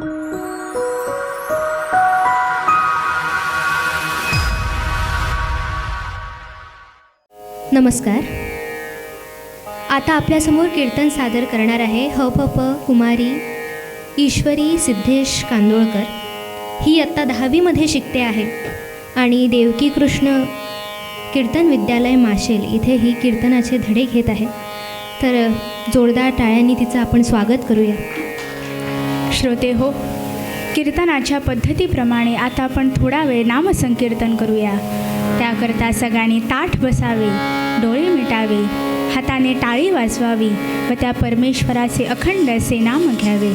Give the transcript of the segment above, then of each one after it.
नमस्कार. आता आपल्यासमोर कीर्तन सादर करणार आहे ह प प कुमारी ईश्वरी सिद्धेश कांदोळकर. ही आत्ता दहावीमध्ये शिकते आहे आणि देवकी कृष्ण कीर्तन विद्यालय माशेल इथे ही कीर्तनाचे धडे घेत आहे. तर जोरदार टाळ्यांनी तिचं आपण स्वागत करूया. श्रोते हो कीर्तनाच्या पद्धतीप्रमाणे आता आपण थोडा वेळ नामसंकीर्तन करूया. त्याकरता सगळ्यांनी ताठ बसावे डोळे मिटावे हाताने टाळी वाजवावी व त्या परमेश्वराचे अखंड असे नाम घ्यावे.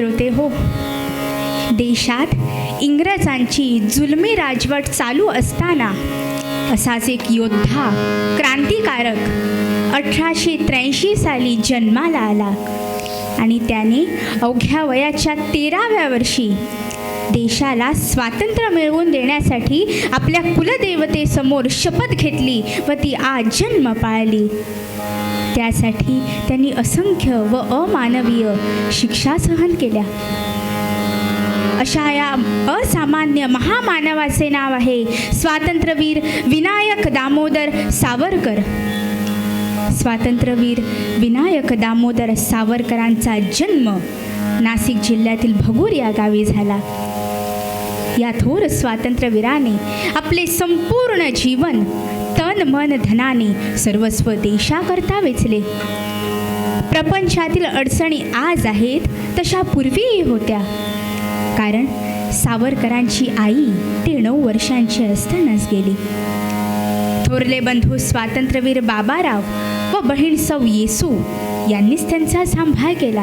श्रोते हो देशात इंग्रजांची जुलमी राजवट चालू असताना असाच एक योद्धा क्रांतिकारक अठराशे त्र्याऐंशी साली जन्माला आला. आणि त्याने अवघ्या वयाच्या तेराव्या वर्षी देशाला स्वातंत्र्य मिळवून देण्यासाठी आपल्या कुलदेवतेसमोर शपथ घेतली व ती आजन्म पाळली. त्यासाठी त्यांनी असंख्य व अमानवीय शिक्षा सहन केल्या. अशा या असामान्य महामानवाचे नाव आहे स्वातंत्र्यवीर विनायक दामोदर सावरकर. स्वातंत्र्यवीर विनायक दामोदर सावरकरांचा जन्म नाशिक जिल्ह्यातील भगूर या गावी झाला. या थोर स्वातंत्र्यवीराने आपले संपूर्ण जीवन तन मन धनाने सर्वस्व देशाकरता वेचले. प्रपंचातील अडचणी आज आहेत तशा पूर्वीही होत्या. कारण सावरकरांची आई ते नऊ वर्षांची असतानाच गेली. थोरले बंधू स्वातंत्र्यवीर बाबाराव व बहीण सौ येसू यांनीच त्यांचा सांभाळ केला.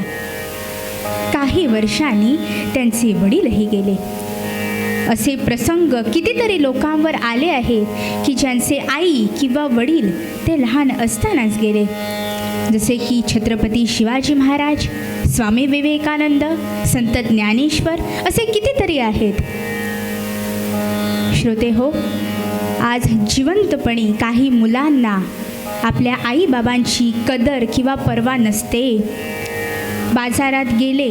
काही वर्षांनी त्यांचे वडीलही गेले. असे प्रसंग कितीतरी लोकांवर आले आहे की ज्यांचे आई किंवा वडील ते लहान असतानाच गेले. जसे की छत्रपती शिवाजी महाराज स्वामी विवेकानंद संत ज्ञानेश्वर असे कितीतरी आहेत. श्रोते हो आज जिवंतपणी काही मुलांना आपल्या आईबाबांची कदर किंवा पर्वा नसते. बाजारात गेले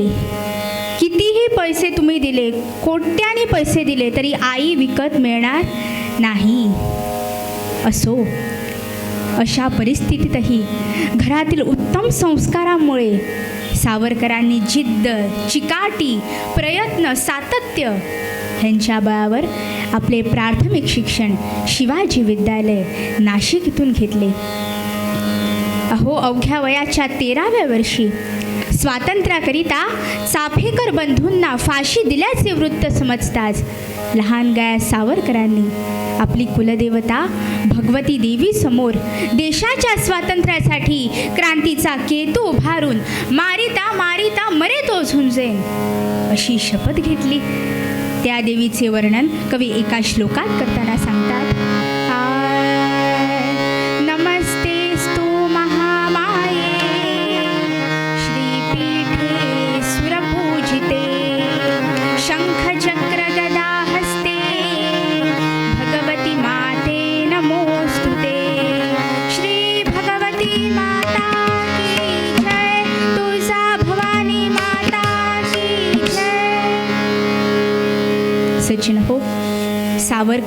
कितीही पैसे तुम्ही दिले कोट्याने पैसे दिले तरी आई विकत मिळणार नाही. असो अशा परिस्थितीतही घरातील उत्तम संस्कारामुळे सावरकरांनी जिद्द चिकाटी प्रयत्न सातत्य ह्यांच्या बळावर आपले प्राथमिक शिक्षण शिवाजी विद्यालय नाशिक इथून घेतले. अहो अवघ्या वयाच्या तेराव्या वर्षी स्वातंत्र्याकरिता चाफेकर बंधूंना फाशी दिल्याचे वृत्त समजताच लहान गाया सावरकरांनी आपली कुलदेवता भगवती देवी समोर देशाच्या स्वातंत्र्यासाठी क्रांतीचा केतू उभारून मारिता मारिता मरे तो झुंजेन अशी शपथ घेतली. त्या देवीचे वर्णन कवी एका श्लोकात करताना सांगतात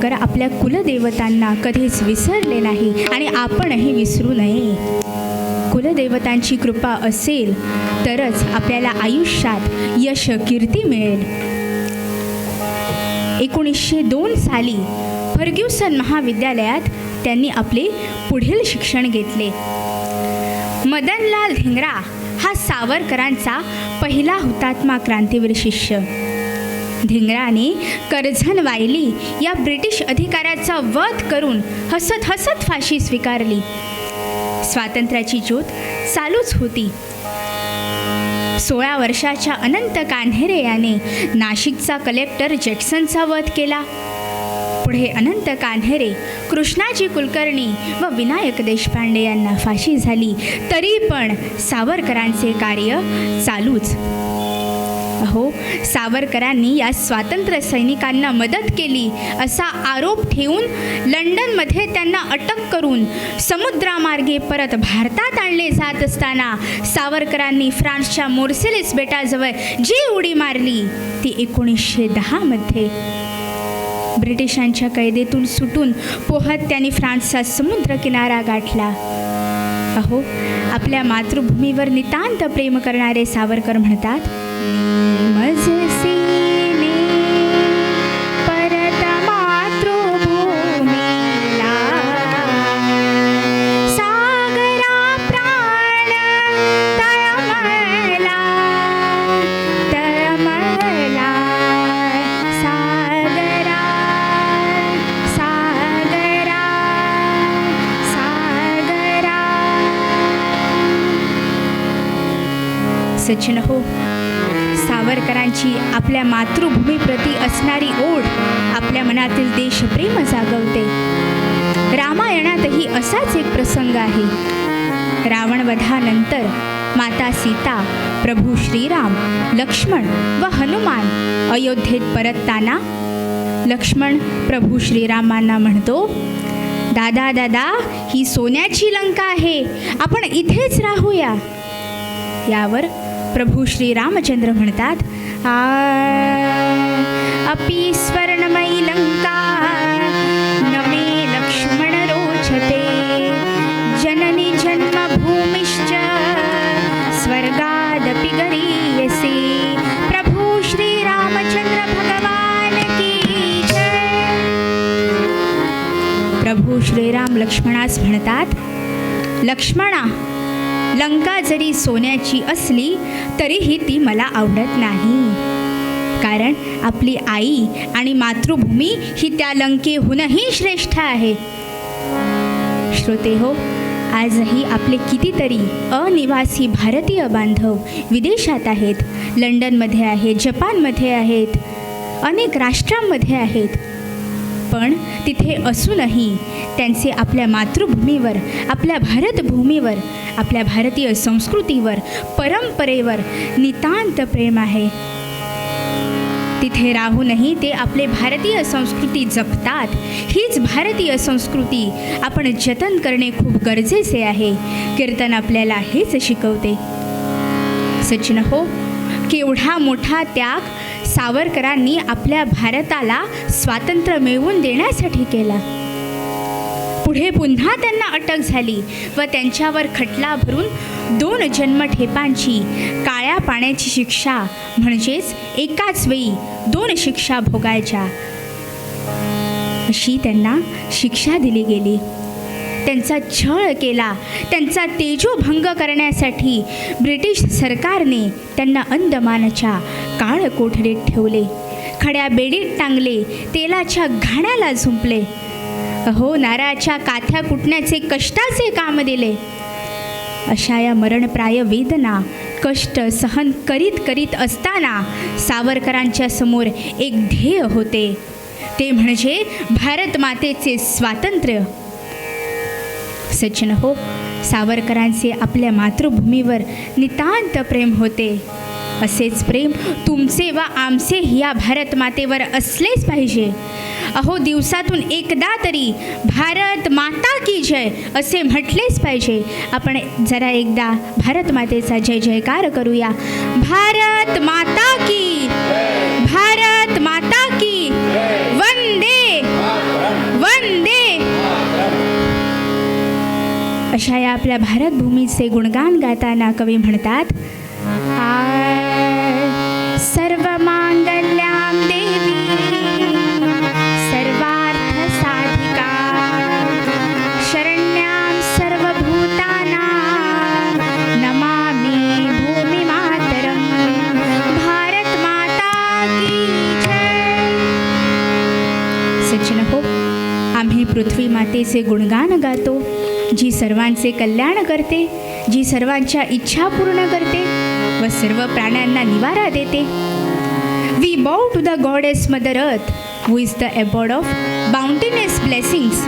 सावरकर आपल्या कुलदेवतांना कधीच विसरले नाही आणि आपणही विसरू नये. कुलदेवतांची कृपा असेल तरच आपल्याला आयुष्यात यश कीर्ती मिळेल. एकोणीसशे दोन साली फर्ग्युसन महाविद्यालयात त्यांनी आपले पुढील शिक्षण घेतले. मदनलाल धिंगरा हा सावरकरांचा पहिला हुतात्मा क्रांतीवीर शिष्य. धिंगराने करझन वायली या ब्रिटिश अधिकाऱ्याचा वध करून हसत हसत फाशी स्वीकारली. स्वातंत्र्याची ज्योत चालूच होती. सोळा वर्षाच्या अनंत कान्हेरे याने नाशिकचा कलेक्टर जॅक्सनचा वध केला. पुढे अनंत कान्हेरे कृष्णाजी कुलकर्णी व विनायक देशपांडे यांना फाशी झाली. तरी पण सावरकरांचे कार्य चालूच. अहो सावरकरांनी या स्वातंत्र्य सैनिकांना मदत केली असा आरोप ठेवून लंडनमध्ये त्यांना अटक करून समुद्रामार्गे परत भारतात आणले जात असताना सावरकरांनी फ्रान्सच्या मोर्सेलिस बेटाजवळ जी उडी मारली ती एकोणीसशे दहामध्ये ब्रिटिशांच्या कैदेतून सुटून पोहत त्यांनी फ्रान्सचा समुद्र किनारा गाठला. अहो आपल्या मातृभूमीवर नितांत प्रेम करणारे सावरकर म्हणतात मजसीने सचिन हो सावरकरांची आपल्या मातृभूमीप्रती असणारी ओढ आपल्या मनातील देशप्रेम जागवते. रामायणातही असाच एक प्रसंग आहे. रावणवधानंतर माता सीता प्रभू श्रीराम लक्ष्मण व हनुमान अयोध्येत परतताना लक्ष्मण प्रभू श्रीरामांना म्हणतो दादा दादा ही सोन्याची लंका आहे. आपण इथेच राहूया. यावर प्रभू श्रीरामचंद्र म्हणतात आ अपि स्वर्णमयी लंका नमे लक्ष्मण रोचते जननी जन्मभूमिश्च स्वर्गादपि गरीयसे प्रभू श्रीरामचंद्र भगवान की जय. प्रभू श्रीराम लक्ष्मणास म्हणतात लक्ष्मणा लंका जरी सोन्याची असली तरीही ती मला आवडत नाही. कारण आपली आई आणि मातृभूमी ही त्या लंकेहूनही श्रेष्ठ आहे. श्रोते हो आजही आपले कितीतरी अनिवासी भारतीय बांधव विदेशात आहेत लंडनमध्ये आहेत जपानमध्ये आहेत अनेक राष्ट्रांमध्ये आहेत. पण तिथे असूनही त्यांचे आपल्या मातृभूमीवर आपल्या भारतभूमीवर आपल्या भारतीय संस्कृतीवर परंपरेवर नितांत प्रेम आहे. तिथे राहूनही ते आपले भारतीय संस्कृती जपतात. हीच भारतीय संस्कृती आपण जतन करणे खूप गरजेचे आहे. कीर्तन आपल्याला हेच शिकवते. सचिन हो केवढा मोठा त्याग सावरकरांनी आपल्या भारताला स्वातंत्र्य मिळवून देण्यासाठी केला. पुढे पुन्हा त्यांना अटक झाली व त्यांच्यावर खटला भरून दोन जन्मठेपांची काळ्या पाण्याची शिक्षा म्हणजेच एकाच वेळी दोन शिक्षा भोगायच्या. अशी त्यांना शिक्षा दिली गेली. त्यांचा छळ केला. त्यांचा तेजोभंग करण्यासाठी ब्रिटिश सरकारने त्यांना अंदमानच्या काळ कोठडीत ठेवले. खड्या बेडीत टांगले तेलाच्या घाण्याला झुंपले. हो नाराच्या काथ्या कुटण्याचे कष्टाचे काम दिले. अशा या मरणप्राय वेदना कष्ट सहन करीत करीत असताना सावरकरांच्या समोर एक ध्येय होते. ते म्हणजे भारत मातेचे स्वातंत्र्य. सचिन हो सावरकरांचे आपल्या मातृभूमीवर नितांत प्रेम होते. असेच प्रेम तुमचे व आमचे या भारत मातेवर असलेच पाहिजे. अहो दिवसातून एकदा तरी भारत माता की जय असे म्हटलेच पाहिजे. आपण जरा एकदा भारत मातेचा जय जयकार करूया. भारत माता की भारत माता की वंदे वंदे. अशा या आपल्या भारतभूमीचे गुणगान गाताना कवी म्हणतात आ पृथ्वी मातेचे गुणगान गातो जी सर्वांचे कल्याण करते जी सर्वांच्या इच्छा पूर्ण करते व सर्व प्राण्यांना निवारा देते. We bow to the goddess mother earth who is the abode of bounteous blessings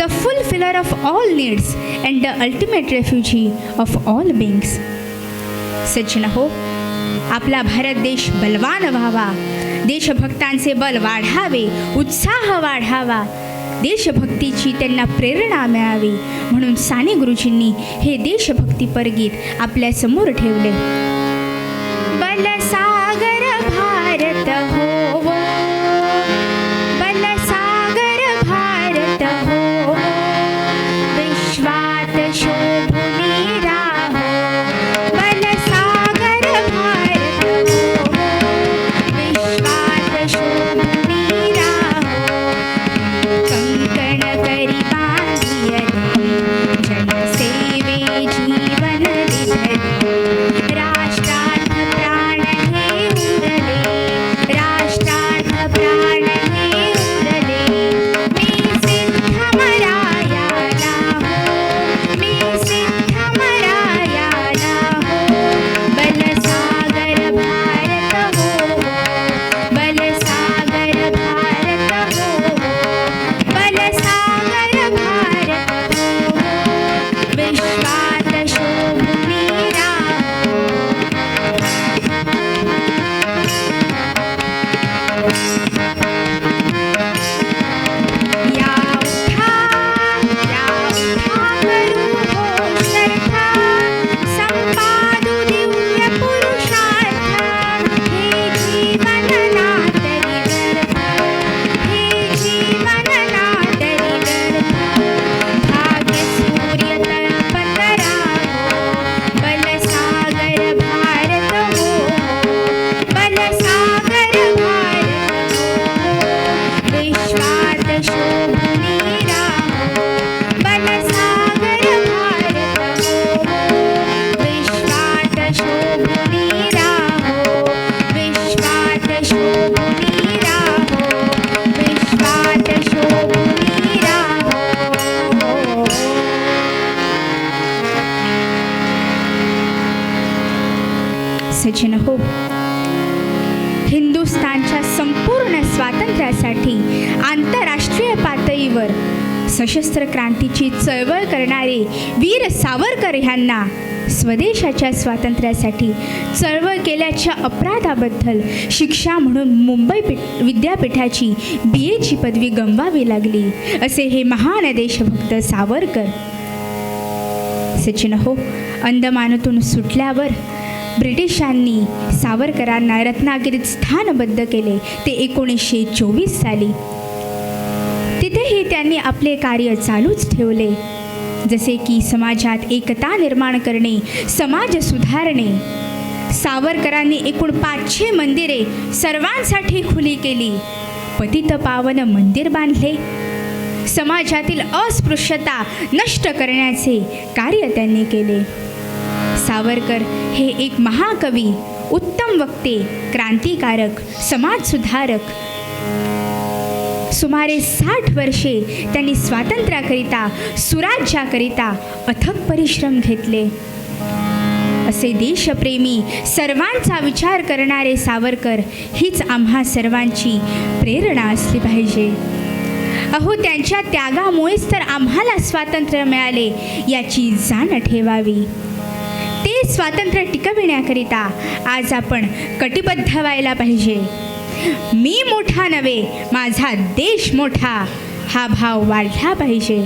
the full filler of all needs and the ultimate refugee of all beings Sachin हो आपला भारत देश बलवान व्हावा देशभक्तांचे बल वाढावे उत्साह वाढावा देशभक्तीची त्यांना प्रेरणा मिळावी. म्हणून साने गुरुजींनी हे देशभक्तीपर गीत आपल्यासमोर ठेवले. सशस्त्र क्रांतीची चळवळ करणारे वीर सावरकर ह्यांना स्वदेशाच्या स्वातंत्र्यासाठी चळवळ केल्याच्या अपराधाबद्दल शिक्षा म्हणून मुंबई विद्यापीठाची बी एची पदवी गमवावी लागली. असे हे महान देशभक्त सावरकर. सचिन हो अंदमानातून सुटल्यावर ब्रिटिशांनी सावरकरांना रत्नागिरीत स्थानबद्ध केले. ते एकोणीसशे चोवीस साली तिथेही त्यांनी आपले कार्य चालूच ठेवले. जसे की समाजात एकता निर्माण करणे समाज सुधारणे. सावरकरांनी एकूण पाचशे मंदिरे सर्वांसाठी खुली केली. पतित पावन मंदिर बांधले. समाजातील अस्पृश्यता नष्ट करण्याचे कार्य त्यांनी केले. सावरकर हे एक महाकवी उत्तम वक्ते क्रांतिकारक समाजसुधारक. सुमारे साठ वर्षे त्यांनी स्वातंत्र्याकरिता सुराज्याकरिता अथक परिश्रम घेतले. असे देशप्रेमी सर्वांचा विचार करणारे सावरकर हीच आम्हा सर्वांची प्रेरणा असली पाहिजे. अहो त्यांच्या त्यागामुळेच तर आम्हाला स्वातंत्र्य मिळाले याची जाण ठेवावी. ते स्वातंत्र्य टिकविण्याकरिता आज आपण कटिबद्ध व्हायला पाहिजे. मी मोठा नव्हे माझा देश मोठा. हा भाव वाढला पाहिजे.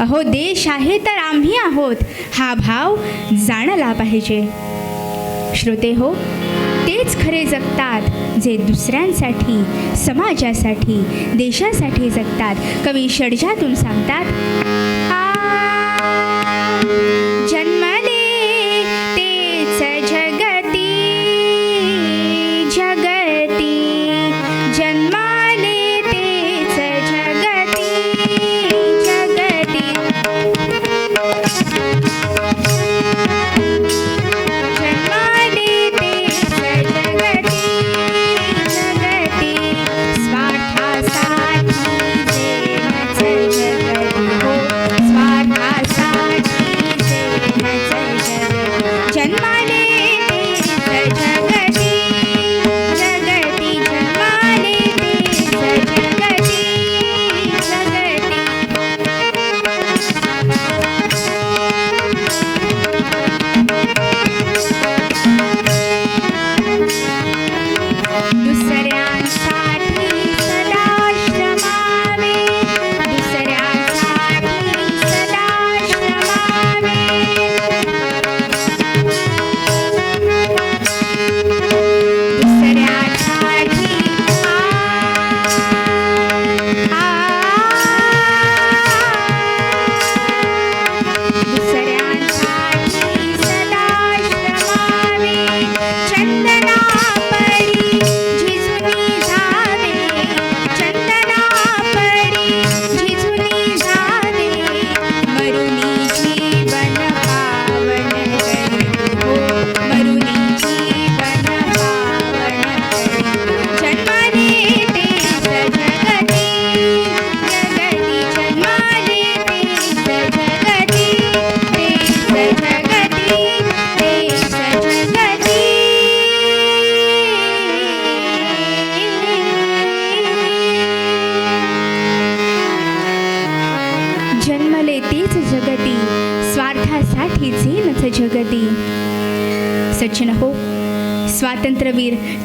अहो देश आहे तर आम्ही आहोत. हा भाव जाणला पाहिजे. श्रोते हो तेच खरे जगतात जे दुसऱ्यांसाठी समाजासाठी देशासाठी जगतात. कवी षडजातून सांगतात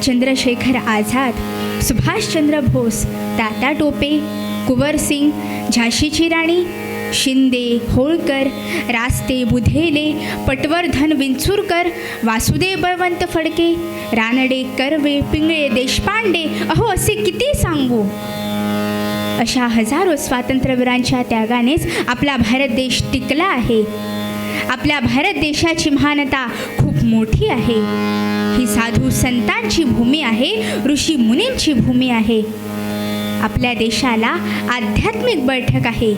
चंद्रशेखर आझाद सुभाषचंद्र बोस तात्या टोपे कुंवर सिंग झाशीची राणी शिंदे होळकर रास्ते बुधेले पटवर्धन विंचुरकर वासुदेव बळवंत फडके रानडे कर्वे पिंगळे देशपांडे अहो असे किती सांगू? अशा हजारो स्वातंत्र्यवीरांच्या त्यागानेच आपला भारत देश टिकला आहे. आपल्या भारत देशाची महानता खूप मोठी आहे. ही साधू संतांची भूमी आहे ऋषी मुनींची भूमी आहे. आपल्या देशाला आध्यात्मिक बैठक आहे.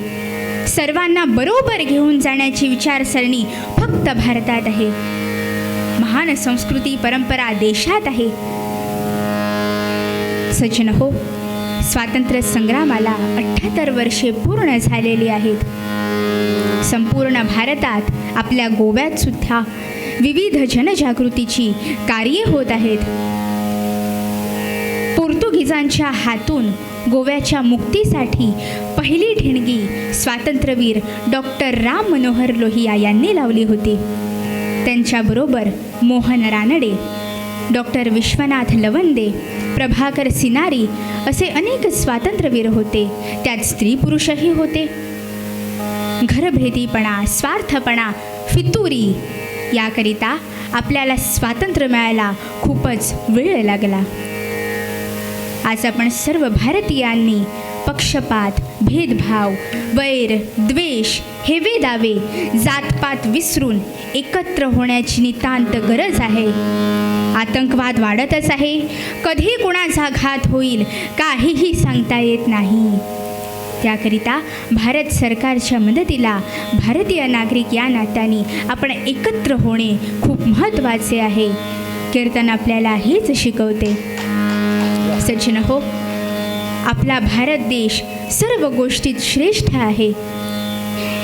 सर्वांना बरोबर घेऊन जाण्याची विचारसरणी फक्त भारतात आहे. महान संस्कृती परंपरा देशात आहे. सचिन हो स्वातंत्र्य संग्रामाला अठ्ठ्याहत्तर वर्षे पूर्ण झालेली आहेत. संपूर्ण भारतात आपल्या गोव्यात सुद्धा विविध जनजागृतीची कार्ये होत आहेत. पोर्तुगीजांच्या हातून गोव्याच्या मुक्तीसाठी पहिली ठिणगी स्वातंत्र्यवीर डॉक्टर राम मनोहर लोहिया यांनी लावली होती. त्यांच्याबरोबर मोहन रानडे डॉक्टर विश्वनाथ लवंदे प्रभाकर सिनारी असे अनेक स्वातंत्र्यवीर होते. त्यात स्त्री पुरुषही होते. घरभेदीपणा स्वार्थपणा फितुरी याकरिता आपल्याला स्वातंत्र्य मिळायला खूपच वेळ लागला. आज आपण सर्व भारतीयांनी पक्षपात भेदभाव वैर द्वेष हेवे दावे जातपात विसरून एकत्र होण्याची नितांत गरज आहे. आतंकवाद वाढतच आहे. कधी कुणाचा घात होईल काहीही सांगता येत नाही. त्याकरिता भारत सरकारच्या मदतीला भारतीय नागरिक या नात्याने आपण एकत्र होणे खूप महत्त्वाचे आहे. कीर्तन आपल्याला हेच शिकवते. सचिन हो आपला भारत देश सर्व गोष्टीत श्रेष्ठ आहे.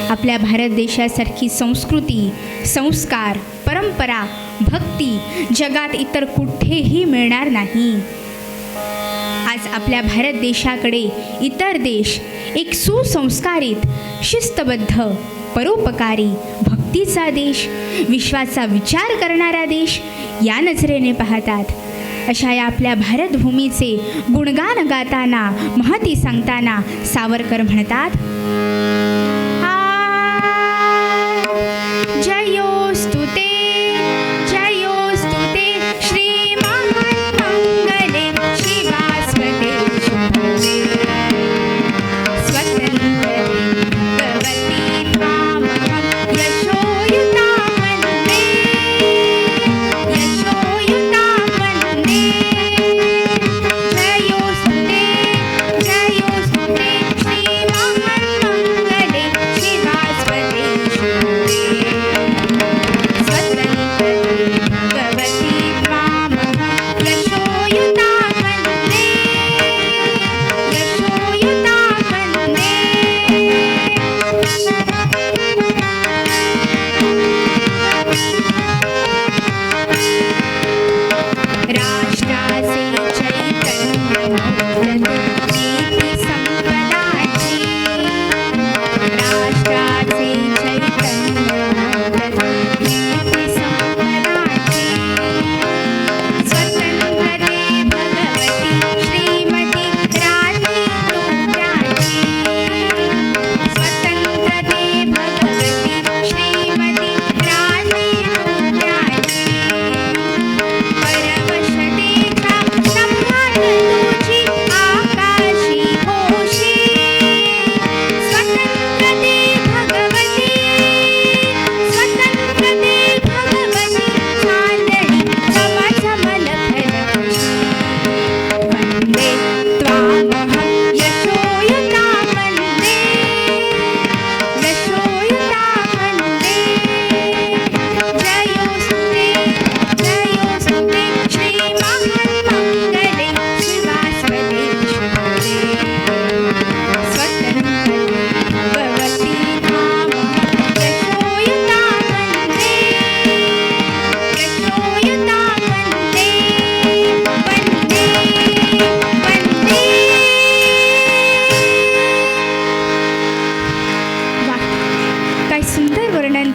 आपल्या भारत देशासारखी संस्कृती संस्कार परंपरा भक्ती जगात इतर कुठेही मिळणार नाही. आज आपल्या भारत देशाकडे इतर देश एक सुसंस्कारित शिस्तबद्ध परोपकारी भक्तीचा देश विश्वाचा विचार करणारा देश या नजरेने पाहतात. अशा या आपल्या भारतभूमीचे गुणगान गाताना महती सांगताना सावरकर म्हणतात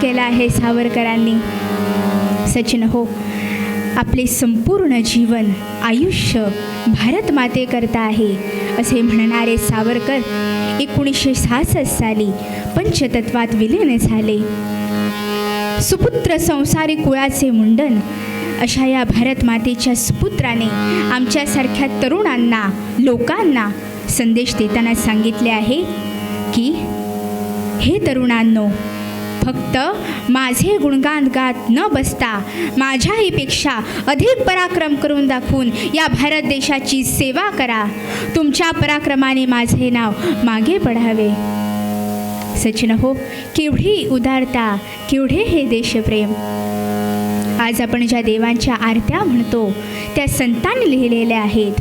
केला आहे सावरकरांनी. सचिन हो आपले संपूर्ण जीवन आयुष्य भारत मातेकरता आहे असे म्हणणारे सावरकर एकोणीसशे सहासष्ट साली पंचतत्वात विलीन झाले. सुपुत्र संसारी कुळाचे मुंडन अशा या भारत मातेच्या सुपुत्राने आमच्यासारख्या तरुणांना लोकांना संदेश देताना सांगितले आहे की हे तरुणांनो फक्त माझे गुणगान गात न बसता माझ्याहीपेक्षा अधिक पराक्रम करून दाखवून या भारत देशाची सेवा करा. तुमच्या पराक्रमाने माझे नाव मागे पडावे सचिन हो केवढी उदारता केवढे हे देशप्रेम. आज आपण ज्या देवांच्या आरत्या म्हणतो त्या संतांनी लिहिलेल्या आहेत.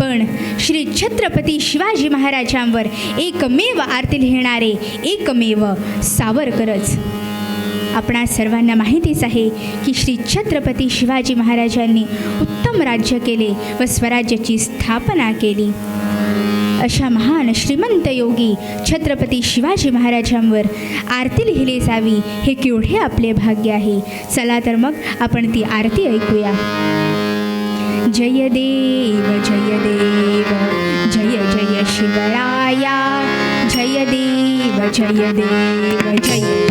पण श्री छत्रपती शिवाजी महाराजांवर एकमेव आरती लिहिणारे एकमेव सावरकरच. आपणा सर्वांना माहितीच आहे की श्री छत्रपती शिवाजी महाराजांनी उत्तम राज्य केले व स्वराज्याची स्थापना केली. अशा महान श्रीमंत योगी छत्रपती शिवाजी महाराजांवर आरती लिहिली जावी हे केवढे आपले भाग्य आहे. चला तर मग आपण ती आरती ऐकूया. जय देव जय देव जय जय शिवराया जय देव जय देव जय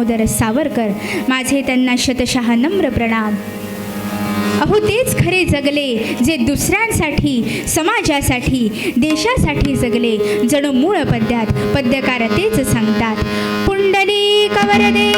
दामोदर सावरकर माझे त्यांना शतशः नम्र प्रणाम. अहो तेच खरे जगले जे दुसऱ्यांसाठी समाजासाठी देशासाठी जगले. जणू मूळ पद्यात पद्यकार तेच सांगतात. पुंडली कवरदे